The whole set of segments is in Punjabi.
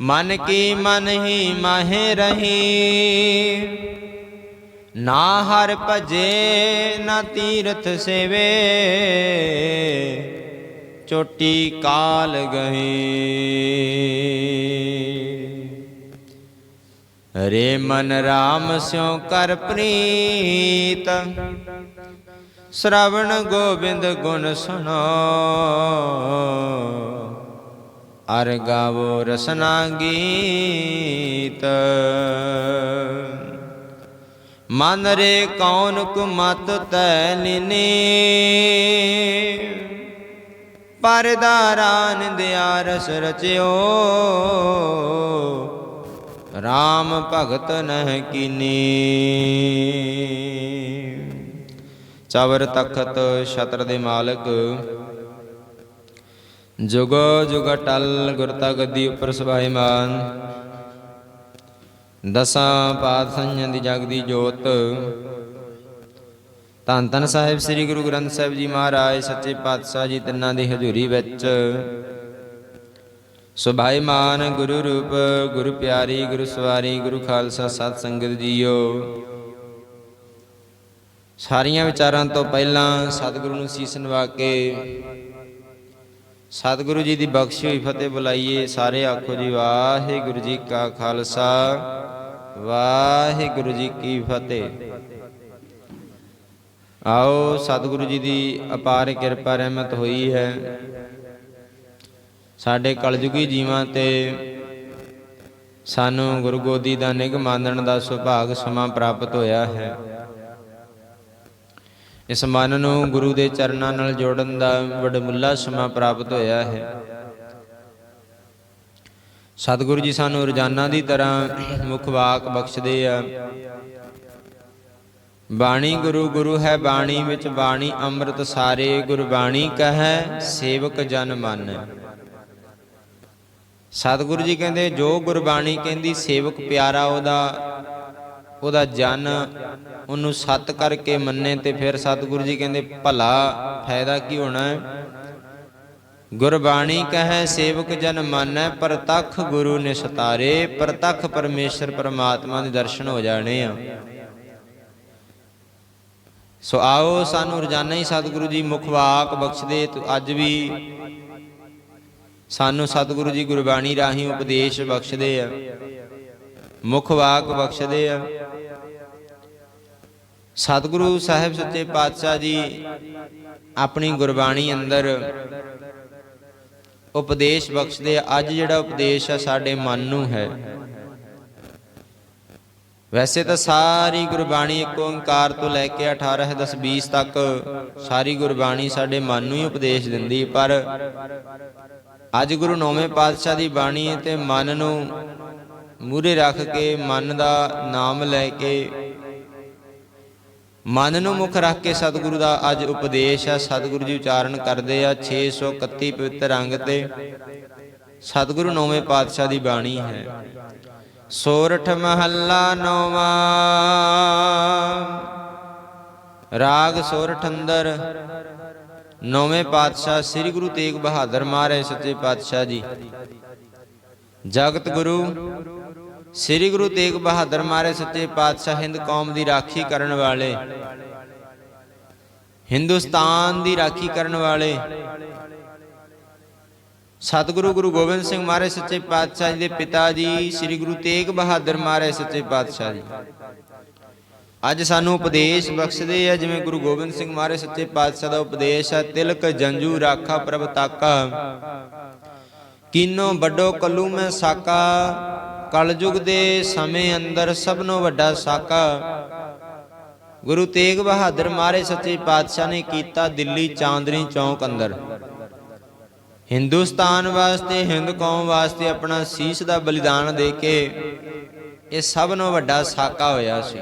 ਮਨ ਕੀ ਮਨ ਹੀ ਮਾਹੇ ਰਹੀ। ਨਾ ਹਰ ਭਜੇ, ਨਾ ਤੀਰਥ ਸੇਵੇ। ਚੋਟੀ ਕਾਲ ਗਹੀ। ਰੇ ਮਨ ਰਾਮ ਸਿਉ ਕਰ ਪ੍ਰੀਤ। ਸ਼ਰਵਣ ਗੋਬਿੰਦ ਗੁਣ ਸੁਣੋ। ਅਰ ਗਾਵੋ ਰਸਨਾ ਗੀਤ। ਮਨ ਰੇ ਕੌਣ ਕੁ ਮਤ ਤੈ ਲਿਨੇ ਪਰਦਾਰਾ ਦਿਆ ਰਸ ਰਚਿਓ। RAM ਭਗਤ ਨਹਿ ਕੀਨੀ। ਚਵਰ ਤਖਤ ਛਤਰ ਦੇ ਮਾਲਕ ਜੁਗ ਜੁਗ ਟਲ ਗੁਰਤਾ ਗੱਦੀ ਉੱਪਰ ਸੁਭਾਈਮਾਨ ਦਸਾਂ ਪਾਤ ਦੀ ਜਗਦੀ ਜੋਤ। ਧੰਨ ਧੰਨ ਸਾਹਿਬ ਸ੍ਰੀ ਗੁਰੂ ਗ੍ਰੰਥ ਸਾਹਿਬ ਜੀ ਮਹਾਰਾਜ, ਸੱਚੇ ਪਾਤਸ਼ਾਹ ਜੀ ਤਿੰਨਾਂ ਦੀ ਹਜ਼ੂਰੀ ਵਿੱਚ। ਸੁਭਾਈਮਾਨ ਗੁਰੂ ਰੂਪ, ਗੁਰੂ ਪਿਆਰੀ, ਗੁਰੂ ਸਵਾਰੀ, ਗੁਰੂ ਖਾਲਸਾ ਸਤ ਸੰਗਤ ਜੀਓ। ਸਾਰੀਆਂ ਵਿਚਾਰਾਂ ਤੋਂ ਪਹਿਲਾਂ ਸਤਿਗੁਰੂ ਨੂੰ ਸੀਸ ਨਵਾ ਕੇ ਸਤਿਗੁਰੂ ਜੀ ਦੀ ਬਖਸ਼ੀ ਹੋਈ, ਫਤਿਹ ਬੁਲਾਈਏ। ਸਾਰੇ ਆਖੋ ਜੀ, ਵਾਹਿਗੁਰੂ ਜੀ ਕਾ ਖਾਲਸਾ। ਵਾਹਿਗੁਰੂ ਜੀ ਕੀ ਫਤਿਹ। ਆਓ, ਸਤਿਗੁਰੂ ਜੀ ਦੀ ਅਪਾਰ ਕਿਰਪਾ ਰਹਿਮਤ ਹੋਈ ਹੈ। ਸਾਡੇ ਕਲਯੁਗੀ ਜੀਵਾਂ ਤੇ ਸਾਨੂੰ ਗੁਰੂ ਗੋਦੀ ਦਾ ਨਿਗ ਮਾਨਣ ਦਾ ਸੁਭਾਗ ਸਮਾਂ ਪ੍ਰਾਪਤ ਹੋਇਆ ਹੈ। ਇਸ ਮਨ ਨੂੰ ਗੁਰੂ ਦੇ ਚਰਨਾਂ ਨਾਲ ਜੋੜਨ ਦਾ ਵਡਮੁੱਲਾ ਸਮਾਂ ਪ੍ਰਾਪਤ ਹੋਇਆ ਹੈ। ਸਤਿਗੁਰੂ ਜੀ ਸਾਨੂੰ ਰੋਜ਼ਾਨਾ ਦੀ ਤਰ੍ਹਾਂ ਮੁੱਖ ਵਾਕ ਬਖਸ਼ਦੇ ਆ। ਬਾਣੀ ਗੁਰੂ ਗੁਰੂ ਹੈ ਬਾਣੀ ਵਿੱਚ ਬਾਣੀ ਅੰਮ੍ਰਿਤ ਸਾਰੇ ਗੁਰਬਾਣੀ ਕਹੈ, ਸੇਵਕ ਜਨ ਮਨ। ਸਤਿਗੁਰੂ ਜੀ ਕਹਿੰਦੇ, ਜੋ ਗੁਰਬਾਣੀ ਕਹਿੰਦੀ, ਸੇਵਕ ਪਿਆਰਾ ਉਹਦਾ ਉਹਦਾ ਜਨ ਉਹਨੂੰ ਸਤ ਕਰਕੇ ਮੰਨੇ ਤੇ ਫਿਰ ਸਤਿਗੁਰੂ ਜੀ ਕਹਿੰਦੇ, ਭਲਾ, ਫਾਇਦਾ ਕੀ ਹੋਣਾ ਹੈ? ਗੁਰਬਾਣੀ ਕਹੈ, ਸੇਵਕ ਜਨ ਮਾਨੈ, ਪ੍ਰਤੱਖ ਗੁਰੂ ਨਿਸਤਾਰੇ, ਪ੍ਰਤੱਖ ਪਰਮੇਸ਼ਰ ਪਰਮਾਤਮਾ ਦੇ ਦਰਸ਼ਨ ਹੋ ਜਾਣੇ ਆ। ਸੋ ਆਓ, ਸਾਨੂੰ ਰੋਜ਼ਾਨਾ ਹੀ ਸਤਿਗੁਰੂ ਜੀ ਮੁਖ ਵਾਕ ਬਖਸ਼ਦੇ ਅੱਜ ਵੀ ਸਾਨੂੰ ਸਤਿਗੁਰੂ ਜੀ ਗੁਰਬਾਣੀ ਰਾਹੀਂ ਉਪਦੇਸ਼ ਬਖਸ਼ਦੇ ਆ। ਮੁਖ ਵਾਕ ਬਖਸ਼ਦੇ ਆ। ਸਤਿਗੁਰੂ ਸਾਹਿਬ ਸੱਚੇ ਪਾਤਸ਼ਾਹ ਜੀ ਆਪਣੀ ਗੁਰਬਾਣੀ ਅੰਦਰ ਉਪਦੇਸ਼ ਬਖਸ਼ਦੇ ਆ। ਅੱਜ ਜਿਹੜਾ ਉਪਦੇਸ਼ ਆ ਸਾਡੇ ਮਨ ਨੂੰ ਹੈ। ਵੈਸੇ ਤਾਂ ਸਾਰੀ ਗੁਰਬਾਣੀ ਇੱਕ ਓੰਕਾਰ ਤੋਂ ਲੈ ਕੇ 18 10 20 ਤੱਕ ਸਾਰੀ ਗੁਰਬਾਣੀ ਸਾਡੇ ਮਨ ਨੂੰ ਹੀ ਉਪਦੇਸ਼ ਦਿੰਦੀ ਪਰ ਅੱਜ ਗੁਰੂ ਨੌਵੇਂ ਪਾਤਸ਼ਾਹ ਦੀ ਬਾਣੀ ਹੈ ਤੇ ਮਨ ਨੂੰ ਮੂਰੇ ਰੱਖ ਕੇ ਮਨ ਦਾ ਨਾਮ ਲੈ ਕੇ। ਮਨ ਨੂੰ ਮੁੱਖ ਰੱਖ ਕੇ ਸਤਿਗੁਰੂ ਦਾ ਅੱਜ ਉਪਦੇਸ਼ ਹੈ ਸਤਿਗੁਰੂ ਜੀ ਉਚਾਰਨ ਕਰਦੇ ਆ 631 ਪਵਿੱਤਰ ਅੰਗ ਤੇ। ਸਤਿਗੁਰੂ ਨੌਵੇਂ ਪਾਤਸ਼ਾਹ ਦੀ ਬਾਣੀ ਹੈ। ਸੋਰਠ ਮਹੱਲਾ ਨੌਵਾਂ। ਰਾਗ ਸੋਰਠ ਅੰਦਰ। ਨੌਵੇਂ ਪਾਤਸ਼ਾਹ ਸ੍ਰੀ ਗੁਰੂ ਤੇਗ ਬਹਾਦਰ ਮਹਾਰਾਜ ਸੱਚੇ ਪਾਤਸ਼ਾਹ ਜੀ। ਜਗਤ ਗੁਰੂ। ਸ੍ਰੀ ਗੁਰੂ ਤੇਗ ਬਹਾਦਰ ਮਹਾਰਾਜ ਸੱਚੇ ਪਾਤਸ਼ਾਹ ਹਿੰਦ ਕੌਮ ਦੀ ਰਾਖੀ ਕਰਨ ਵਾਲੇ, ਹਿੰਦੁਸਤਾਨ ਦੀ ਰਾਖੀ ਕਰਨ ਵਾਲੇ, ਸਤਿਗੁਰੂ ਗੁਰੂ ਗੋਬਿੰਦ ਸਿੰਘ ਮਹਾਰਾਜ ਸੱਚੇ ਪਾਤਸ਼ਾਹ ਜੀ ਦੇ ਪਿਤਾ ਜੀ, ਸ੍ਰੀ ਗੁਰੂ ਤੇਗ ਬਹਾਦਰ ਮਹਾਰਾਜ ਸੱਚੇ ਪਾਤਸ਼ਾਹ ਜੀ। ਅੱਜ ਸਾਨੂੰ ਉਪਦੇਸ਼ ਬਖਸ਼ਦੇ ਆ, ਜਿਵੇਂ ਗੁਰੂ ਗੋਬਿੰਦ ਸਿੰਘ ਮਹਾਰਾਜ ਸੱਚੇ ਪਾਤਸ਼ਾਹ ਦਾ ਉਪਦੇਸ਼ ਹੈ ਤਿਲਕ ਜੰਜੂ ਰਾਖਾ ਪ੍ਰਭ ਤਾਕਾ। ਕੀਨੋ ਵੱਡੋ ਕੱਲੂ ਮੈਂ ਸਾਕਾ, ਕਲਯੁਗ ਦੇ ਸਮੇਂ ਅੰਦਰ ਸਭਨੋਂ ਵੱਡਾ ਸਾਕਾ। ਗੁਰੂ ਤੇਗ ਬਹਾਦਰ ਮਹਾਰਾਜ ਸੱਚੇ ਪਾਤਸ਼ਾਹ ਨੇ ਕੀਤਾ ਦਿੱਲੀ ਚਾਂਦਨੀ ਚੌਂਕ ਅੰਦਰ। ਹਿੰਦੁਸਤਾਨ ਵਾਸਤੇ, ਹਿੰਦ ਕੌਮ ਵਾਸਤੇ ਆਪਣਾ ਸੀਸ ਦਾ ਬਲੀਦਾਨ ਦੇ ਕੇ ਇਹ ਸਭ ਨੂੰ ਵੱਡਾ ਸਾਕਾ ਹੋਇਆ ਸੀ।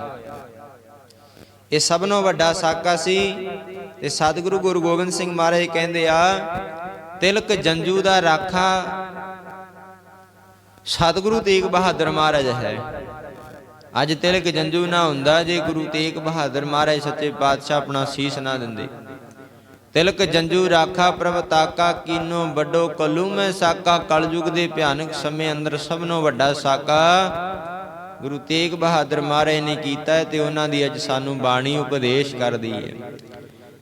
ਇਹ ਸਭ ਨੂੰ ਵੱਡਾ ਸਾਕਾ ਸੀ ਤੇ ਸਤਿਗੁਰੂ ਗੁਰੂ ਗੋਬਿੰਦ ਸਿੰਘ ਮਹਾਰਾਜ ਕਹਿੰਦੇ ਆ ਤਿਲਕ ਜੰਜੂ ਦਾ ਰਾਖਾ। ਸਤਿਗੁਰੂ ਤੇਗ ਬਹਾਦਰ ਮਹਾਰਾਜ ਹੈ। ਅੱਜ ਤਿਲਕ ਜੰਜੂ ਨਾ ਹੁੰਦਾ ਜੇ ਗੁਰੂ ਤੇਗ ਬਹਾਦਰ ਮਹਾਰਾਜ ਸੱਚੇ ਪਾਤਸ਼ਾਹ ਆਪਣਾ ਸੀਸ ਨਾ ਦਿੰਦੇ। ਤਿਲਕ ਜੰਜੂ ਰਾਖਾ ਪ੍ਰਭ ਤਾਕਾ ਕੀਨੋ ਵੱਡੋ ਕਲੂ ਮੈਂ ਸਾਕਾ। ਕਲਯੁਗ ਦੇ ਭਿਆਨਕ ਸਮੇਂ ਅੰਦਰ ਸਭ ਨੂੰ ਵੱਡਾ ਸਾਕਾ। ਗੁਰੂ ਤੇਗ ਬਹਾਦਰ ਮਹਾਰਾਜ ਨੇ ਕੀਤਾ ਹੈ ਤੇ ਉਹਨਾਂ ਦੀ ਅੱਜ ਸਾਨੂੰ ਬਾਣੀ ਉਪਦੇਸ਼ ਕਰਦੀ ਹੈ।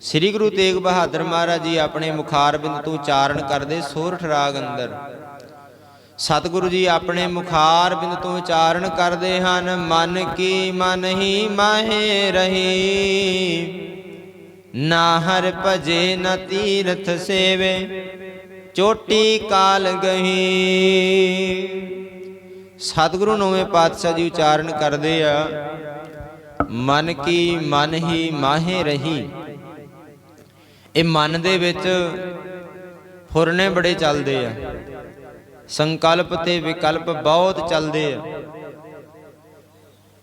ਸ੍ਰੀ ਗੁਰੂ ਤੇਗ ਬਹਾਦਰ ਮਹਾਰਾਜ ਜੀ ਆਪਣੇ ਮੁਖਾਰ ਬਿੰਦ ਤੋਂ ਉਚਾਰਨ ਕਰਦੇ ਸੋਰਠ ਰਾਗ ਅੰਦਰ। ਸਤਿਗੁਰੂ ਜੀ ਆਪਣੇ ਮੁਖਾਰ ਬਿੰਦ ਤੋਂ ਉਚਾਰਨ ਕਰਦੇ ਹਨ, ਮਨ ਕੀ ਮਨ ਹੀ ਮਾਹੇ ਰਹੀ। ਨਾ ਹਰ ਭਜੇ, ਨ ਤੀਰਥ ਸੇਵੇ, ਚੋਟੀ ਕਾਲ ਗਹੀ। ਸਤਿਗੁਰੂ ਨੌਵੇਂ ਪਾਤਸ਼ਾਹ ਜੀ ਉਚਾਰਨ ਕਰਦੇ ਆ, ਮਨ ਕੀ ਮਨ ਹੀ ਮਾਹੇ ਰਹੀ। ਇਹ ਮਨ ਦੇ ਵਿੱਚ ਫੁਰਨੇ ਬੜੇ ਚੱਲਦੇ ਆ। ਸੰਕਲਪ ਤੇ ਵਿਕਲਪ ਬਹੁਤ ਚੱਲਦੇ ਆ।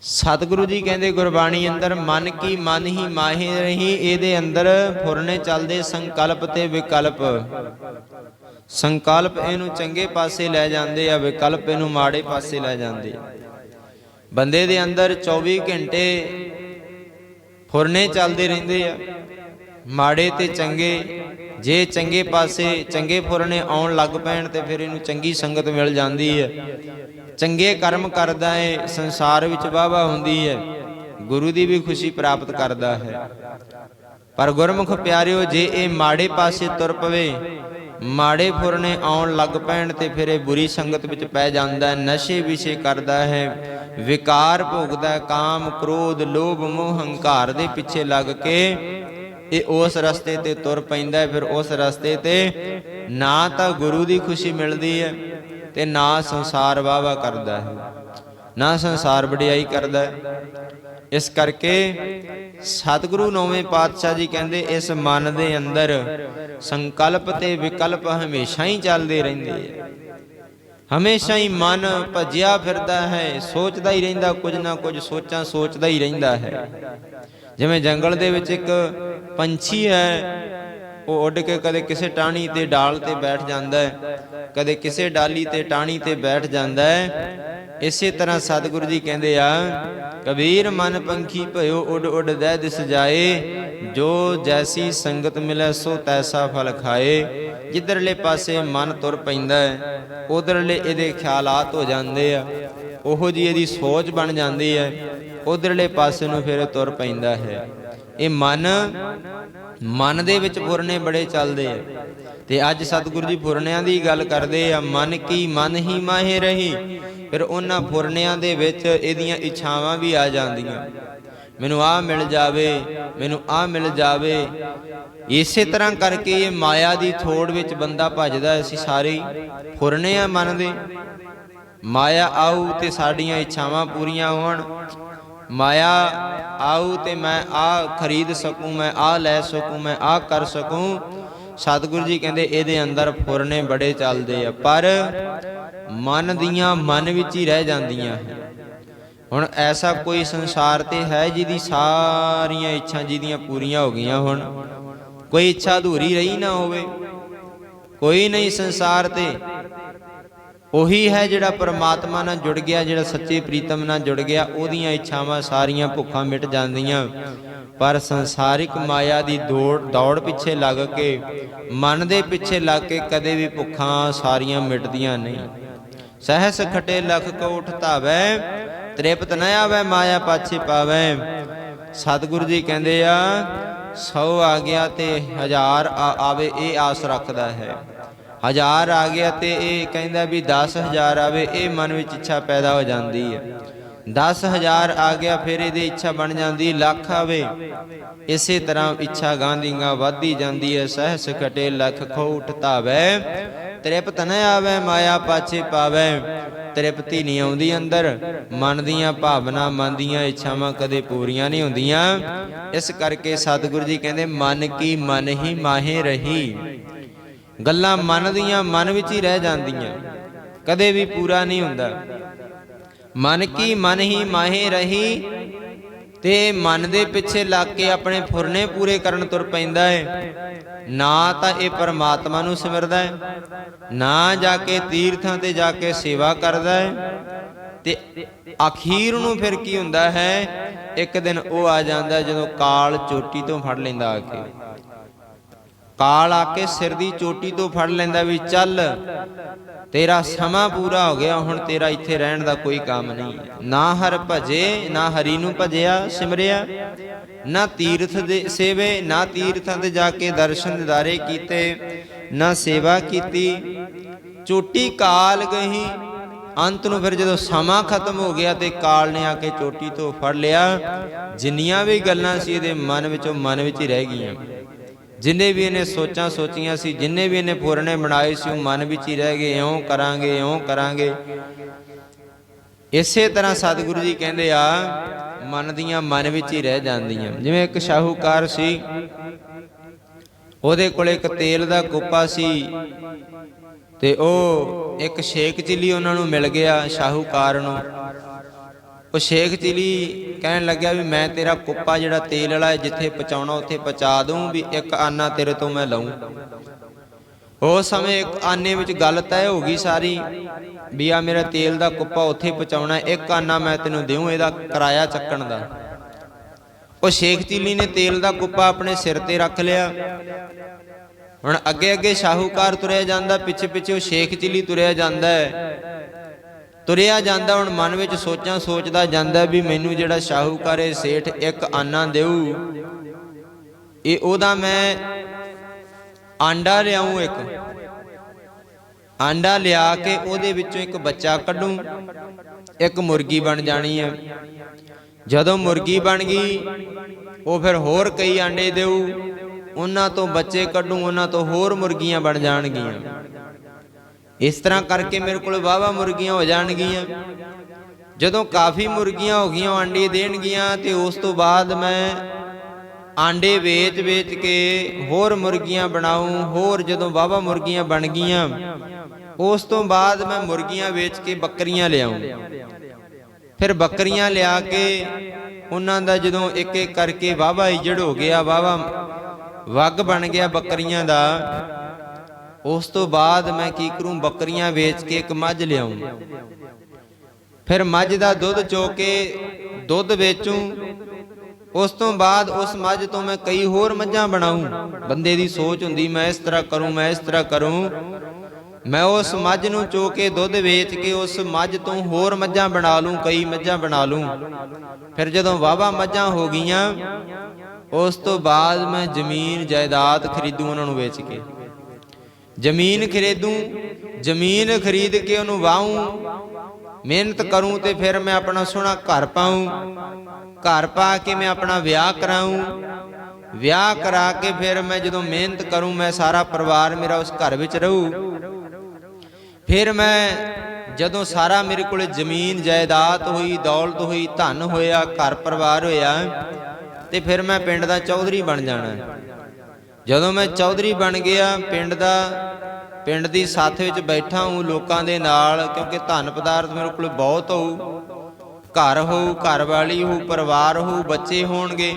ਸਤਿਗੁਰੂ ਜੀ ਕਹਿੰਦੇ, ਗੁਰਬਾਣੀ ਅੰਦਰ ਮਨ ਕੀ ਮਨ ਹੀ ਮਾਹੀ ਰਹੀ, ਇਹਦੇ ਅੰਦਰ ਫੁਰਨੇ ਚੱਲਦੇ ਸੰਕਲਪ ਤੇ ਵਿਕਲਪ। ਸੰਕਲਪ ਇਹਨੂੰ ਚੰਗੇ ਪਾਸੇ ਲੈ ਜਾਂਦੇ ਆ, ਵਿਕਲਪ ਇਹਨੂੰ ਮਾੜੇ ਪਾਸੇ ਲੈ ਜਾਂਦੇ ਆ। ਬੰਦੇ ਦੇ ਅੰਦਰ 24 ਘੰਟੇ ਫੁਰਨੇ ਚੱਲਦੇ ਰਹਿੰਦੇ ਆ। ਮਾੜੇ ਤੇ ਚੰਗੇ, ਜੇ ਚੰਗੇ ਪਾਸੇ ਚੰਗੇ ਫੁਰਨੇ ਆਉਣ ਲੱਗ ਪੈਣ ਤੇ ਫਿਰ ਇਹਨੂੰ ਚੰਗੀ ਸੰਗਤ ਮਿਲ ਜਾਂਦੀ ਹੈ। ਚੰਗੇ ਕਰਮ ਕਰਦਾ ਹੈ ਸੰਸਾਰ ਵਿੱਚ ਵਾਵਾ ਹੁੰਦੀ ਹੈ। ਗੁਰੂ ਦੀ ਵੀ ਖੁਸ਼ੀ ਪ੍ਰਾਪਤ ਕਰਦਾ ਹੈ। ਪਰ ਗੁਰਮੁਖ ਪਿਆਰਿਓ, ਜੇ ਇਹ ਮਾੜੇ ਪਾਸੇ ਤੁਰ ਪਵੇ, ਮਾੜੇ ਫੁਰਨੇ ਆਉਣ ਲੱਗ ਪੈਣ ਤੇ ਫਿਰ ਇਹ ਬੁਰੀ ਸੰਗਤ ਵਿੱਚ ਪੈ ਜਾਂਦਾ ਹੈ। ਨਸ਼ੇ ਵਿਸ਼ੇ ਕਰਦਾ ਹੈ, ਵਿਕਾਰ ਭੋਗਦਾ ਕਾਮ, ਕ੍ਰੋਧ, ਲੋਭ, ਮੋਹ, ਹੰਕਾਰ ਦੇ ਪਿੱਛੇ ਲੱਗ ਕੇ ਇਹ ਉਸ ਰਸਤੇ ਤੇ ਤੁਰ ਪੈਂਦਾ ਹੈ, ਫਿਰ ਉਸ ਰਸਤੇ ਤੇ ਨਾ ਤਾਂ ਗੁਰੂ ਦੀ ਖੁਸ਼ੀ ਮਿਲਦੀ ਹੈ ਤੇ ਨਾ ਸੰਸਾਰ ਵਾਵਾ ਕਰਦਾ ਹੈ, ਨਾ ਸੰਸਾਰ ਵਡਿਆਈ ਕਰਦਾ ਹੈ। ਇਸ ਕਰਕੇ ਸਤਿਗੁਰੂ ਨੌਵੇਂ ਪਾਤਸ਼ਾਹ ਜੀ ਕਹਿੰਦੇ, ਇਸ ਮਨ ਦੇ ਅੰਦਰ ਸੰਕਲਪ ਤੇ ਵਿਕਲਪ ਹਮੇਸ਼ਾ ਹੀ ਚੱਲਦੇ ਰਹਿੰਦੇ ਆ ਹਮੇਸ਼ਾ ਹੀ ਮਨ ਭਜਿਆ ਫਿਰਦਾ ਹੈ, ਸੋਚਦਾ ਹੀ ਰਹਿੰਦਾ, ਕੁਝ ਨਾ ਕੁਝ ਸੋਚਾਂ ਸੋਚਦਾ ਹੀ ਰਹਿੰਦਾ ਹੈ। ਜਿਵੇਂ ਜੰਗਲ ਦੇ ਵਿੱਚ ਇੱਕ ਪੰਛੀ ਹੈ, ਉਹ ਉੱਡ ਕੇ ਕਦੇ ਕਿਸੇ ਟਾਹਣੀ ਤੇ ਡਾਲ ਤੇ ਬੈਠ ਜਾਂਦਾ ਹੈ, ਕਦੇ ਕਿਸੇ ਡਾਲੀ ਤੇ ਟਾਹਣੀ ਤੇ ਬੈਠ ਜਾਂਦਾ ਹੈ। ਇਸੇ ਤਰ੍ਹਾਂ ਸਤਿਗੁਰੂ ਜੀ ਕਹਿੰਦੇ ਆ, ਕਬੀਰ ਮਨ ਪੰਖੀ ਭਇਓ ਉੱਡ ਉੱਡ ਦਹਿ ਦਿਸ ਜਾਏ, ਜੋ ਜੈਸੀ ਸੰਗਤ ਮਿਲੇ ਸੋ ਤੈਸਾ ਫਲ ਖਾਏ। ਜਿੱਧਰਲੇ ਪਾਸੇ ਮਨ ਤੁਰ ਪੈਂਦਾ ਹੈ, ਉਧਰਲੇ ਇਹਦੇ ਖਿਆਲਾਤ ਹੋ ਜਾਂਦੇ ਆ। ਉਹੋ ਜੀ ਇਹਦੀ ਸੋਚ ਬਣ ਜਾਂਦੀ ਹੈ, ਉਧਰਲੇ ਪਾਸੇ ਨੂੰ ਫਿਰ ਤੁਰ ਪੈਂਦਾ ਹੈ। ਇਹ ਮਨ ਮਨ ਦੇ ਵਿੱਚ ਫੁਰਨੇ ਬੜੇ ਚੱਲਦੇ ਆ। ਤੇ ਅੱਜ ਸਤਿਗੁਰੂ ਜੀ ਫੁਰਨਿਆਂ ਦੀ ਗੱਲ ਕਰਦੇ ਆ, ਮਨ ਕੀ ਮਨ ਹੀ ਮਾਹੇ ਰਹੀ। ਫਿਰ ਉਹਨਾਂ ਫੁਰਨਿਆਂ ਦੇ ਵਿੱਚ ਇਹਦੀਆਂ ਇੱਛਾਵਾਂ ਵੀ ਆ ਜਾਂਦੀਆਂ। ਮੈਨੂੰ ਆ ਮਿਲ ਜਾਵੇ, ਮੈਨੂੰ ਆ ਮਿਲ ਜਾਵੇ। ਇਸੇ ਤਰ੍ਹਾਂ ਕਰਕੇ ਇਹ ਮਾਇਆ ਦੀ ਥੋੜ ਵਿੱਚ ਬੰਦਾ ਭੱਜਦਾ ਅਸੀਂ ਸਾਰੇ ਫੁਰਨੇ ਆ ਮਨ ਦੇ। ਮਾਇਆ ਆਉ ਤੇ ਸਾਡੀਆਂ ਇੱਛਾਵਾਂ ਪੂਰੀਆਂ ਹੋਣ। ਮਾਇਆ ਆਉ ਤੇ ਮੈਂ ਆ ਖਰੀਦ ਸਕੂੰ, ਮੈਂ ਆ ਲੈ ਸਕੂੰ, ਮੈਂ ਆ ਕਰ ਸਕੂੰ। ਸਤਿਗੁਰੂ ਜੀ ਕਹਿੰਦੇ, ਇਹਦੇ ਅੰਦਰ ਫੁਰਨੇ ਬੜੇ ਚੱਲਦੇ ਆ, ਪਰ ਮਨ ਦੀਆਂ, ਮਨ ਵਿੱਚ ਹੀ ਰਹਿ ਜਾਂਦੀਆਂ ਹੁਣ ਐਸਾ ਕੋਈ ਸੰਸਾਰ ਤੇ ਹੈ ਜਿਹਦੀ ਸਾਰੀਆਂ ਇੱਛਾ ਜਿਹਦੀਆਂ ਪੂਰੀਆਂ ਹੋ ਗਈਆਂ ਹੁਣ? ਕੋਈ ਇੱਛਾ ਅਧੂਰੀ ਰਹੀ ਨਾ ਹੋਵੇ? ਕੋਈ ਨਹੀਂ ਸੰਸਾਰ ਤੇ। ਉਹੀ ਹੈ ਜਿਹੜਾ ਪਰਮਾਤਮਾ ਨਾਲ ਜੁੜ ਗਿਆ, ਜਿਹੜਾ ਸੱਚੇ ਪ੍ਰੀਤਮ ਨਾਲ ਜੁੜ ਗਿਆ, ਉਹਦੀਆਂ ਇੱਛਾਵਾਂ ਸਾਰੀਆਂ ਭੁੱਖਾਂ ਮਿਟ ਜਾਂਦੀਆਂ। ਪਰ ਸੰਸਾਰਿਕ ਮਾਇਆ ਦੀ ਦੌੜ ਦੌੜ ਪਿੱਛੇ ਲੱਗ ਕੇ, ਮਨ ਦੇ ਪਿੱਛੇ ਲੱਗ ਕੇ ਕਦੇ ਵੀ ਭੁੱਖਾਂ ਸਾਰੀਆਂ ਮਿਟਦੀਆਂ ਨਹੀਂ। ਸਹਸ ਖਟੇ ਲਖ ਕੋਠ ਧਾਵੈ, ਤ੍ਰਿਪਤ ਨ ਆਵੈ, ਮਾਇਆ ਪਾਛੇ ਪਾਵੈ। ਸਤਿਗੁਰੂ ਜੀ ਕਹਿੰਦੇ ਆ 100 ਆ ਗਿਆ ਤੇ ਹਜ਼ਾਰ ਆ- ਆਵੇ, ਇਹ ਆਸ ਰੱਖਦਾ ਹੈ। ਹਜ਼ਾਰ ਆ ਗਿਆ ਤੇ ਇਹ ਕਹਿੰਦਾ ਵੀ 10000 ਆਵੇ, ਇਹ ਮਨ ਵਿੱਚ ਇੱਛਾ ਪੈਦਾ ਹੋ ਜਾਂਦੀ ਹੈ। 10000 ਆ ਗਿਆ, ਫਿਰ ਇਹਦੀ ਇੱਛਾ ਬਣ ਜਾਂਦੀ, ਲੱਖ ਆਵੇ। ਇਸੇ ਤਰ੍ਹਾਂ ਇੱਛਾ ਗਾਂਧੀਆਂ ਵਧਦੀ ਜਾਂਦੀ ਹੈ, ਸਹਸ ਕਟੇ ਲੱਖ ਖੋਟ ਧਾਵੈ। ਤ੍ਰਿਪਤ ਨ ਆਵੇ, ਮਾਇਆ ਪਾਛੇ ਪਾਵੈ। ਤ੍ਰਿਪਤੀ ਨਹੀਂ ਆਉਂਦੀ ਅੰਦਰ, ਮਨ ਦੀਆਂ ਭਾਵਨਾ, ਮਨ ਦੀਆਂ ਇੱਛਾਵਾਂ ਕਦੇ ਪੂਰੀਆਂ ਨਹੀਂ ਹੁੰਦੀਆਂ। ਇਸ ਕਰਕੇ ਸਤਿਗੁਰੂ ਜੀ ਕਹਿੰਦੇ, ਮਨ ਕੀ ਮਨ ਹੀ ਮਾਹੇ ਰਹੀ। ਗੱਲਾਂ ਮਨ ਦੀਆਂ ਮਨ ਵਿੱਚ ਹੀ ਰਹਿ ਜਾਂਦੀਆਂ। ਕਦੇ ਵੀ ਪੂਰਾ ਨਹੀਂ ਹੁੰਦਾ। ਮਨ ਕੀ ਮਨ ਹੀ ਮਾਹੇ ਰਹੀ, ਤੇ ਮਨ ਦੇ ਪਿੱਛੇ ਲੱਗ ਕੇ ਆਪਣੇ ਫੁਰਨੇ ਪੂਰੇ ਕਰਨ ਤੁਰ ਪੈਂਦਾ ਹੈ ਨਾ ਤਾਂ ਇਹ ਪਰਮਾਤਮਾ ਨੂੰ ਸਿਮਰਦਾ ਹੈ ਨਾ ਜਾ ਕੇ ਤੀਰਥਾਂ ਤੇ ਜਾ ਕੇ ਸੇਵਾ ਕਰਦਾ ਹੈ ਤੇ ਅਖੀਰ ਨੂੰ ਫਿਰ ਕੀ ਹੁੰਦਾ ਹੈ? ਇੱਕ ਦਿਨ ਉਹ ਆ ਜਾਂਦਾ ਜਦੋਂ ਕਾਲ ਚੋਟੀ ਤੋਂ ਫੜ ਲੈਂਦਾ ਆ ਕੇ। ਕਾਲ ਆ ਕੇ ਸਿਰ ਦੀ ਚੋਟੀ ਤੋਂ ਫੜ ਲੈਂਦਾ ਵੀ ਚੱਲ, ਤੇਰਾ ਸਮਾਂ ਪੂਰਾ ਹੋ ਗਿਆ, ਹੁਣ ਤੇਰਾ ਇੱਥੇ ਰਹਿਣ ਦਾ ਕੋਈ ਕੰਮ ਨਹੀਂ। ਨਾ ਹਰ ਭਜੇ, ਨਾ ਹਰੀ ਨੂੰ ਭਜਿਆ, ਸਿਮਰਿਆ। ਨਾ ਤੀਰਥ ਦੇ ਸੇਵੇ, ਨਾ ਤੀਰਥਾਂ ਤੇ ਜਾ ਕੇ ਦਰਸ਼ਨ ਦਿਦਾਰੇ ਕੀਤੇ, ਨਾ ਸੇਵਾ ਕੀਤੀ। ਚੋਟੀ ਕਾਲ ਗਈ, ਅੰਤ ਨੂੰ ਫਿਰ ਜਦੋਂ ਸਮਾਂ ਖਤਮ ਹੋ ਗਿਆ ਤੇ ਕਾਲ ਨੇ ਆ ਕੇ ਚੋਟੀ ਤੋਂ ਫੜ ਲਿਆ। ਜਿੰਨੀਆਂ ਵੀ ਗੱਲਾਂ ਸੀ ਇਹਦੇ ਮਨ ਵਿੱਚੋਂ ਮਨ ਵਿੱਚ ਹੀ ਰਹਿ ਗਈਆਂ। ਜਿੰਨੇ ਵੀ ਇਹਨੇ ਸੋਚਾਂ ਸੋਚੀਆਂ ਸੀ, ਜਿੰਨੇ ਵੀ ਇਹਨੇ ਪੂਰਨੇ ਬਣਾਏ ਸੀ, ਉਹ ਮਨ ਵਿੱਚ ਹੀ ਰਹਿ ਗਏ, ਇਉਂ ਕਰਾਂਗੇ ਇਉਂ ਕਰਾਂਗੇ। ਇਸੇ ਤਰ੍ਹਾਂ ਸਤਿਗੁਰੂ ਜੀ ਕਹਿੰਦੇ ਆ, ਮਨ ਦੀਆਂ ਮਨ ਵਿੱਚ ਹੀ ਰਹਿ ਜਾਂਦੀਆਂ। ਜਿਵੇਂ ਇੱਕ ਸ਼ਾਹੂਕਾਰ ਸੀ, ਉਹਦੇ ਕੋਲ ਇੱਕ ਤੇਲ ਦਾ ਕੋਪਾ ਸੀ, ਤੇ ਉਹ ਇੱਕ ਸ਼ੇਖ ਚਿੱਲੀ ਉਹਨਾਂ ਨੂੰ ਮਿਲ ਗਿਆ ਸ਼ਾਹੂਕਾਰ ਨੂੰ। ਉਹ ਸ਼ੇਖ ਚਿਲੀ ਕਹਿਣ ਲੱਗਿਆ ਵੀ ਮੈਂ ਤੇਰਾ ਕੁੱਪਾ ਜਿਹੜਾ ਤੇਲ ਵਾਲਾ ਹੈ, ਜਿੱਥੇ ਪਹੁੰਚਾਉਣਾ, ਉੱਥੇ ਪਹੁੰਚਾ ਦੂੰ ਵੀ ਇੱਕ ਆਨਾ ਤੇਰੇ ਤੋਂ ਮੈਂ ਲਊਂ। ਉਸ ਸਮੇਂ ਇੱਕ ਆਨੇ ਵਿੱਚ ਗੱਲ ਤੈਅ ਹੋ ਗਈ ਸਾਰੀ, ਵੀ ਆ ਮੇਰਾ ਤੇਲ ਦਾ ਕੁੱਪਾ ਉੱਥੇ ਪਹੁੰਚਾਉਣਾ ਇੱਕ ਆਨਾ ਮੈਂ ਤੈਨੂੰ ਦੇਉਂ ਇਹਦਾ ਕਿਰਾਇਆ ਚੱਕਣ ਦਾ। ਉਹ ਸ਼ੇਖ ਚਿੱਲੀ ਨੇ ਤੇਲ ਦਾ ਕੁੱਪਾ ਆਪਣੇ ਸਿਰ ਤੇ ਰੱਖ ਲਿਆ। ਹੁਣ ਅੱਗੇ ਅੱਗੇ ਸ਼ਾਹੂਕਾਰ ਤੁਰਿਆ ਜਾਂਦਾ, ਪਿੱਛੇ ਪਿੱਛੇ ਉਹ ਸ਼ੇਖ ਚਿੱਲੀ ਤੁਰਿਆ ਜਾਂਦਾ ਹੈ। ਤੁਰਿਆ ਜਾਂਦਾ, ਹੁਣ ਮਨ ਵਿੱਚ ਸੋਚਾਂ ਸੋਚਦਾ ਜਾਂਦਾ ਵੀ ਮੈਨੂੰ ਜਿਹੜਾ ਸ਼ਾਹੂਕਾਰ ਹੈ ਸੇਠ ਇੱਕ ਆਨਾ ਦੇਊ, ਇਹ ਉਹਦਾ ਮੈਂ ਆਂਡਾ ਲਿਆਉਂ ਇੱਕ। ਆਂਡਾ ਲਿਆ ਕੇ ਉਹਦੇ ਵਿੱਚੋਂ ਇੱਕ ਬੱਚਾ ਕੱਢੂੰ, ਇੱਕ ਮੁਰਗੀ ਬਣ ਜਾਣੀ ਹੈ ਜਦੋਂ ਮੁਰਗੀ ਬਣ ਗਈ, ਉਹ ਫਿਰ ਹੋਰ ਕਈ ਆਂਡੇ ਦੇਊ, ਉਹਨਾਂ ਤੋਂ ਬੱਚੇ ਕੱਢੂ, ਉਹਨਾਂ ਤੋਂ ਹੋਰ ਮੁਰਗੀਆਂ ਬਣ ਜਾਣਗੀਆਂ। ਇਸ ਤਰ੍ਹਾਂ ਕਰਕੇ ਮੇਰੇ ਕੋਲ ਵਾਵਾ ਮੁਰਗੀਆਂ ਹੋ ਜਾਣਗੀਆਂ। ਜਦੋਂ ਕਾਫੀ ਮੁਰਗੀਆਂ ਹੋ ਗਈਆਂ ਆਂਡੇ ਦੇਣਗੀਆਂ ਤੇ ਉਸ ਤੋਂ ਬਾਅਦ ਮੈਂ ਆਂਡੇ ਵੇਚ-ਵੇਚ ਕੇ ਹੋਰ ਮੁਰਗੀਆਂ ਬਣਾਉਂ ਹੋਰ ਜਦੋਂ ਵਾਵਾ ਮੁਰਗੀਆਂ ਬਣ ਗਈਆਂ, ਉਸ ਤੋਂ ਬਾਅਦ ਮੈਂ ਮੁਰਗੀਆਂ ਵੇਚ ਕੇ ਬੱਕਰੀਆਂ ਲਿਆਉਂ ਫਿਰ ਬੱਕਰੀਆਂ ਲਿਆ ਕੇ ਉਹਨਾਂ ਦਾ ਜਦੋਂ ਇੱਕ ਇੱਕ ਕਰਕੇ ਵਾਵਾ ਇਜੜ ਹੋ ਗਿਆ ਵਾਵਾ ਵੱਗ ਬਣ ਗਿਆ ਬੱਕਰੀਆਂ ਦਾ ਉਸ ਤੋਂ ਬਾਅਦ ਮੈਂ ਕੀ ਕਰੂੰ? ਬੱਕਰੀਆਂ ਵੇਚ ਕੇ ਇੱਕ ਮੱਝ ਲਿਆਉਂ। ਫਿਰ ਮੱਝ ਦਾ ਦੁੱਧ ਚੋ ਕੇ ਦੁੱਧ ਵੇਚੂੰ। ਉਸ ਤੋਂ ਬਾਅਦ ਉਸ ਮੱਝ ਤੋਂ ਮੈਂ ਕਈ ਹੋਰ ਮੱਝਾਂ ਬਣਾਉਂ ਬੰਦੇ ਦੀ ਸੋਚ ਹੁੰਦੀ, ਮੈਂ ਇਸ ਤਰ੍ਹਾਂ ਕਰੂੰ, ਮੈਂ ਇਸ ਤਰ੍ਹਾਂ ਕਰੂੰ। ਮੈਂ ਉਸ ਮੱਝ ਨੂੰ ਚੋ ਕੇ ਦੁੱਧ ਵੇਚ ਕੇ ਉਸ ਮੱਝ ਤੋਂ ਹੋਰ ਮੱਝਾਂ ਬਣਾ ਲੂੰ, ਕਈ ਮੱਝਾਂ ਬਣਾ ਲੂੰ। ਫਿਰ ਜਦੋਂ ਵਾਵਾ ਮੱਝਾਂ ਹੋ ਗਈਆਂ, ਉਸ ਤੋਂ ਬਾਅਦ ਮੈਂ ਜ਼ਮੀਨ, ਜਾਇਦਾਦ ਖਰੀਦੂ ਉਹਨਾਂ ਨੂੰ ਵੇਚ ਕੇ। ਜ਼ਮੀਨ ਖਰੀਦੂੰ, ਜ਼ਮੀਨ ਖਰੀਦ ਕੇ ਉਹਨੂੰ ਵਾਹੂੰ ਮਿਹਨਤ ਕਰੂੰ ਤੇ ਫਿਰ ਮੈਂ ਆਪਣਾ ਸੋਹਣਾ ਘਰ ਪਾਉਂ ਘਰ ਪਾ ਕੇ ਮੈਂ ਆਪਣਾ ਵਿਆਹ ਕਰਾਉਂ ਵਿਆਹ ਕਰਾ ਕੇ ਫਿਰ ਮੈਂ ਜਦੋਂ ਮਿਹਨਤ ਕਰੂੰ, ਮੈਂ ਸਾਰਾ ਪਰਿਵਾਰ ਮੇਰਾ ਉਸ ਘਰ ਵਿੱਚ ਰਹੂ। ਫਿਰ ਮੈਂ ਜਦੋਂ ਸਾਰਾ ਮੇਰੇ ਕੋਲ ਜ਼ਮੀਨ, ਜਾਇਦਾਦ ਹੋਈ, ਦੌਲਤ ਹੋਈ, ਧਨ ਹੋਇਆ, ਘਰ ਪਰਿਵਾਰ ਹੋਇਆ, ਤੇ ਫਿਰ ਮੈਂ ਪਿੰਡ ਦਾ ਚੌਧਰੀ ਬਣ ਜਾਣਾ। ਜਦੋਂ ਮੈਂ ਚੌਧਰੀ ਬਣ ਗਿਆ, ਪਿੰਡ ਦਾ, ਪਿੰਡ ਦੀ ਸਾਥ ਵਿੱਚ ਬੈਠਾ ਹੂੰ ਲੋਕਾਂ ਦੇ ਨਾਲ, ਕਿਉਂਕਿ ਧਨ ਪਦਾਰਥ ਮੇਰੇ ਕੋਲ ਬਹੁਤ ਹੋਊ। ਘਰ ਹੋਊ ਘਰ ਵਾਲੀ ਹੋਊ, ਪਰਿਵਾਰ ਹੋਊ, ਬੱਚੇ ਹੋਣਗੇ,